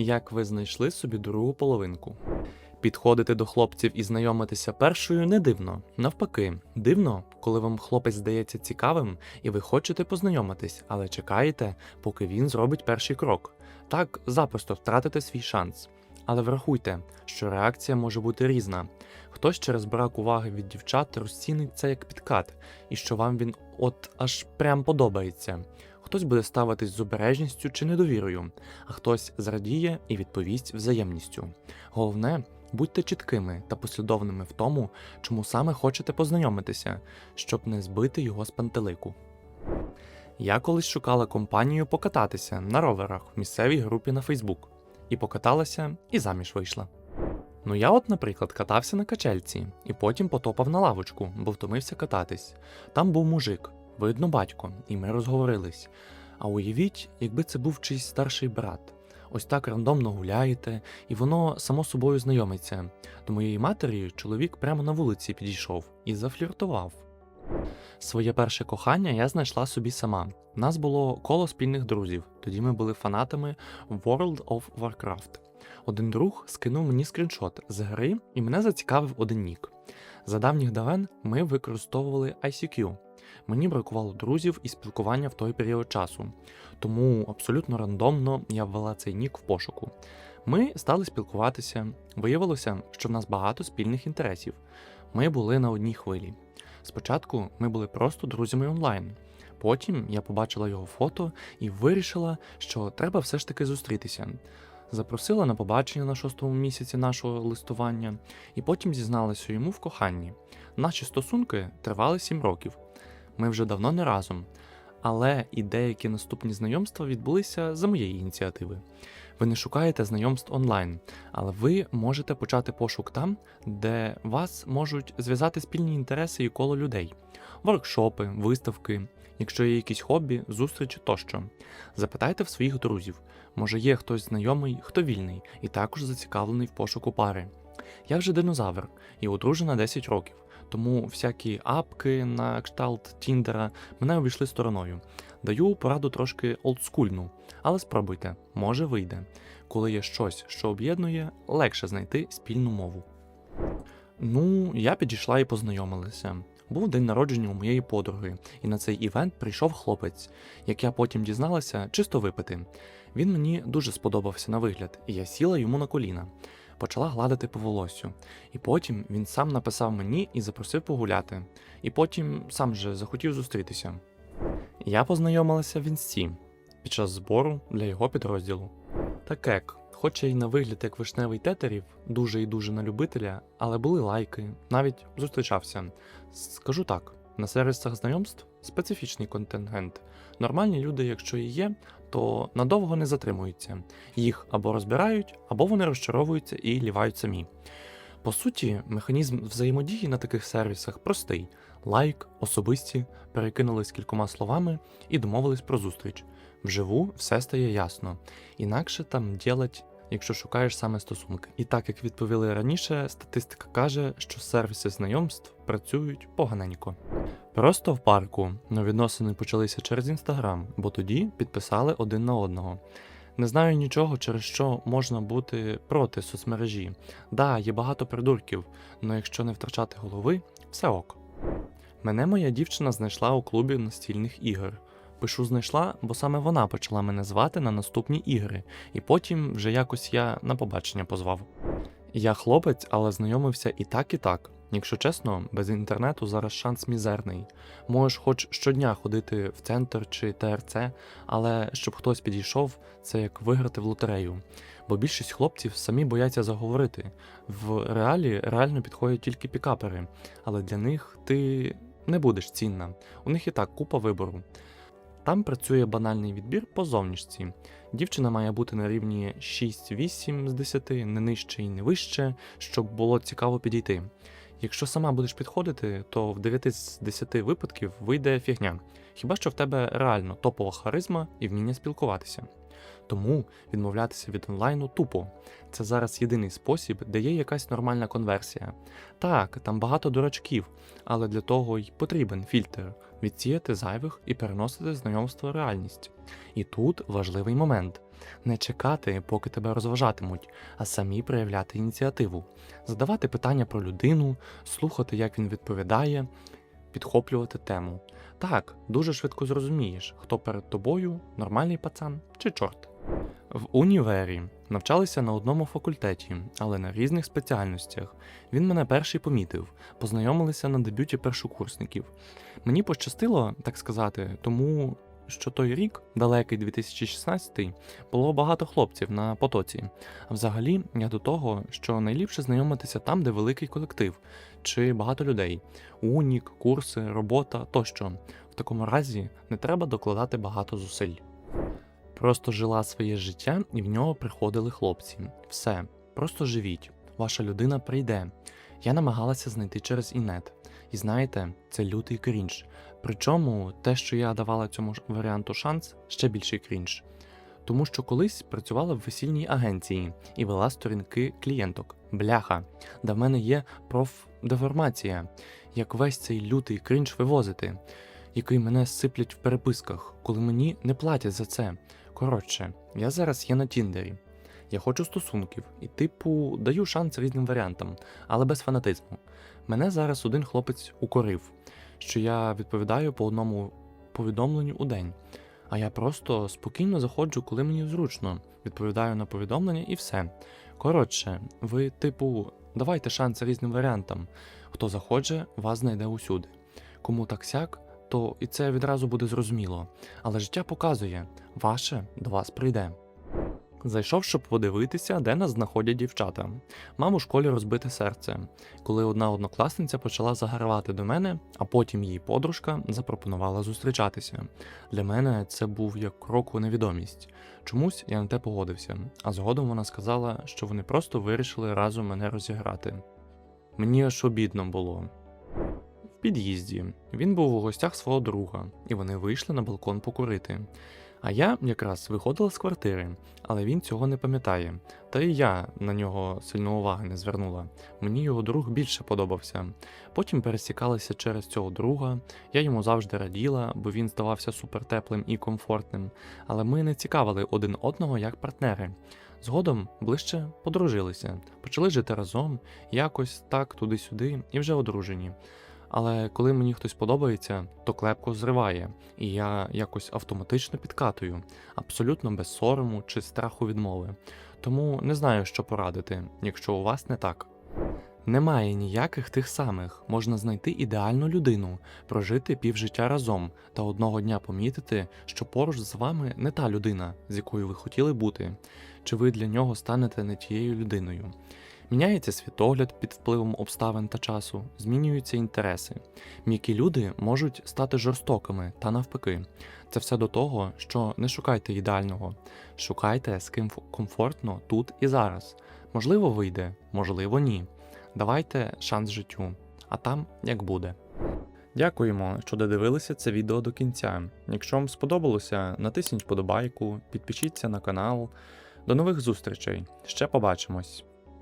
Як ви знайшли собі другу половинку? Підходити до хлопців і знайомитися першою не дивно. Навпаки, дивно, коли вам хлопець здається цікавим і ви хочете познайомитись, але чекаєте, поки він зробить перший крок. Так запросто втратите свій шанс. Але врахуйте, що реакція може бути різна. Хтось через брак уваги від дівчат розцінить це як підкат, і що вам він от аж прям подобається. Хтось буде ставитись з обережністю чи недовірою, а хтось зрадіє і відповість взаємністю. Головне, будьте чіткими та послідовними в тому, чому саме хочете познайомитися, щоб не збити його з пантелику. Я колись шукала компанію покататися на роверах в місцевій групі на Фейсбук. І покаталася, і заміж вийшла. Ну я от, наприклад, катався на качельці і потім потопав на лавочку, бо втомився кататись. Там був мужик, видно батько, і ми розговорились. А уявіть, якби це був чийсь старший брат. Ось так рандомно гуляєте, і воно само собою знайомиться. До моєї матері чоловік прямо на вулиці підійшов і зафліртував. Своє перше кохання я знайшла собі сама. У нас було коло спільних друзів, тоді ми були фанатами World of Warcraft. Один друг скинув мені скріншот з гри, і мене зацікавив один нік. За давніх давен ми використовували ICQ. Мені бракувало друзів і спілкування в той період часу, тому абсолютно рандомно я ввела цей нік в пошуку. Ми стали спілкуватися. Виявилося, що в нас багато спільних інтересів. Ми були на одній хвилі. Спочатку ми були просто друзями онлайн. Потім я побачила його фото і вирішила, що треба все ж таки зустрітися. Запросила на побачення на шостому місяці нашого листування, і потім зізналася йому в коханні. Наші стосунки тривали сім років. Ми вже давно не разом, але і деякі наступні знайомства відбулися за моєї ініціативи. Ви не шукаєте знайомств онлайн, але ви можете почати пошук там, де вас можуть зв'язати спільні інтереси і коло людей, воркшопи, виставки, якщо є якісь хобі, зустрічі тощо. Запитайте в своїх друзів, може є хтось знайомий, хто вільний, і також зацікавлений в пошуку пари. Я вже динозавр і одружена 10 років, тому всякі апки на кшталт Тіндера мене обійшли стороною. Даю пораду трошки олдскульну, але спробуйте, може вийде. Коли є щось, що об'єднує, легше знайти спільну мову. Ну, я підійшла і познайомилася. Був день народження у моєї подруги, і на цей івент прийшов хлопець, як я потім дізналася, чисто випити. Він мені дуже сподобався на вигляд, і я сіла йому на коліна. Почала гладити по волосю. І потім він сам написав мені і запросив погуляти. І потім сам же захотів зустрітися. Я познайомилася в інсті під час збору для його підрозділу. Такек, хоча й на вигляд як вишневий тетерів, дуже і дуже на любителя, але були лайки, навіть зустрічався. Скажу так: на сервісах знайомств специфічний контингент. Нормальні люди, якщо і є, то надовго не затримуються. Їх або розбирають, або вони розчаровуються і лівають самі. По суті, механізм взаємодії на таких сервісах простий: лайк, особисті, перекинулись кількома словами і домовились про зустріч. Вживу все стає ясно. Інакше там ділять, якщо шукаєш саме стосунки. І так як відповіли раніше, статистика каже, що сервіси знайомств працюють поганенько. Просто в парку но відносини почалися через інстаграм, бо тоді підписали один на одного. Не знаю нічого, через що можна бути проти соцмережі. Да, є багато придурків, але якщо не втрачати голови, все ок. Мене моя дівчина знайшла у клубі настільних ігор. Пишу знайшла, бо саме вона почала мене звати на наступні ігри, і потім вже якось я на побачення позвав. Я хлопець, але знайомився і так, і так. Якщо чесно, без інтернету зараз шанс мізерний. Можеш хоч щодня ходити в центр чи ТРЦ, але щоб хтось підійшов, це як виграти в лотерею. Бо більшість хлопців самі бояться заговорити. В реалі реально підходять тільки пікапери, але для них ти не будеш цінна. У них і так купа вибору. Там працює банальний відбір по зовнішці. Дівчина має бути на рівні 6-8 з 10, не нижче і не вище, щоб було цікаво підійти. Якщо сама будеш підходити, то в 9 з 10 випадків вийде фігня. Хіба що в тебе реально топова харизма і вміння спілкуватися. Тому відмовлятися від онлайну тупо. Це зараз єдиний спосіб, де є якась нормальна конверсія. Так, там багато дурачків, але для того й потрібен фільтр відсіяти зайвих і переносити знайомство в реальність. І тут важливий момент. Не чекати, поки тебе розважатимуть, а самі проявляти ініціативу, задавати питання про людину, слухати, як він відповідає, підхоплювати тему. Так, дуже швидко зрозумієш, хто перед тобою нормальний пацан чи чорт. В універі навчалися на одному факультеті, але на різних спеціальностях. Він мене перший помітив, познайомилися на дебюті першокурсників. Мені пощастило, так сказати, тому що той рік, далекий 2016, було багато хлопців на потоці. А взагалі, я до того, що найліпше знайомитися там, де великий колектив чи багато людей, унік, курси, робота тощо. В такому разі не треба докладати багато зусиль. Просто жила своє життя, і в нього приходили хлопці. Все, просто живіть, ваша людина прийде. Я намагалася знайти через інет. І знаєте, це лютий крінж. Причому те, що я давала цьому варіанту шанс, ще більший крінж. Тому що колись працювала в весільній агенції і вела сторінки клієнток. Бляха, да в мене є профдеформація, як весь цей лютий крінж вивозити, який мене сиплять в переписках, коли мені не платять за це. Коротше, я зараз є на Тіндері. Я хочу стосунків і, типу, даю шанс різним варіантам, але без фанатизму. Мене зараз один хлопець укорив, що я відповідаю по одному повідомленню у день. А я просто спокійно заходжу, коли мені зручно, відповідаю на повідомлення і все. Коротше, ви, типу, давайте шанс різним варіантам. Хто захоче, вас знайде усюди. Кому так сяк, то і це відразу буде зрозуміло. Але життя показує, ваше до вас прийде. Зайшов, щоб подивитися, де нас знаходять дівчата. Мам у школі розбите серце, коли одна однокласниця почала загарвати до мене, а потім її подружка запропонувала зустрічатися. Для мене це був як крок у невідомість. Чомусь я на те погодився, а згодом вона сказала, що вони просто вирішили разом мене розіграти. Мені аж обідно було. Під'їзді він був у гостях свого друга, і вони вийшли на балкон покурити. А я якраз виходила з квартири, але він цього не пам'ятає. Та і я на нього сильно уваги не звернула. Мені його друг більше подобався. Потім пересікалися через цього друга. Я йому завжди раділа, бо він здавався супертеплим і комфортним. Але ми не цікавили один одного як партнери. Згодом ближче подружилися, почали жити разом, якось так туди-сюди, і вже одружені. Але коли мені хтось подобається, то клепко зриває, і я якось автоматично підкатую, абсолютно без сорому чи страху відмови. Тому не знаю, що порадити, якщо у вас не так. Немає ніяких тих самих, можна знайти ідеальну людину, прожити півжиття разом та одного дня помітити, що поруч з вами не та людина, з якою ви хотіли бути, чи ви для нього станете не тією людиною. Міняється світогляд під впливом обставин та часу, змінюються інтереси. М'які люди можуть стати жорстокими та навпаки. Це все до того, що не шукайте ідеального, шукайте з ким комфортно тут і зараз. Можливо, вийде, можливо, ні. Давайте шанс життю, а там як буде. Дякуємо, що додивилися це відео до кінця. Якщо вам сподобалося, натисніть вподобайку, підпишіться на канал. До нових зустрічей. Ще побачимось.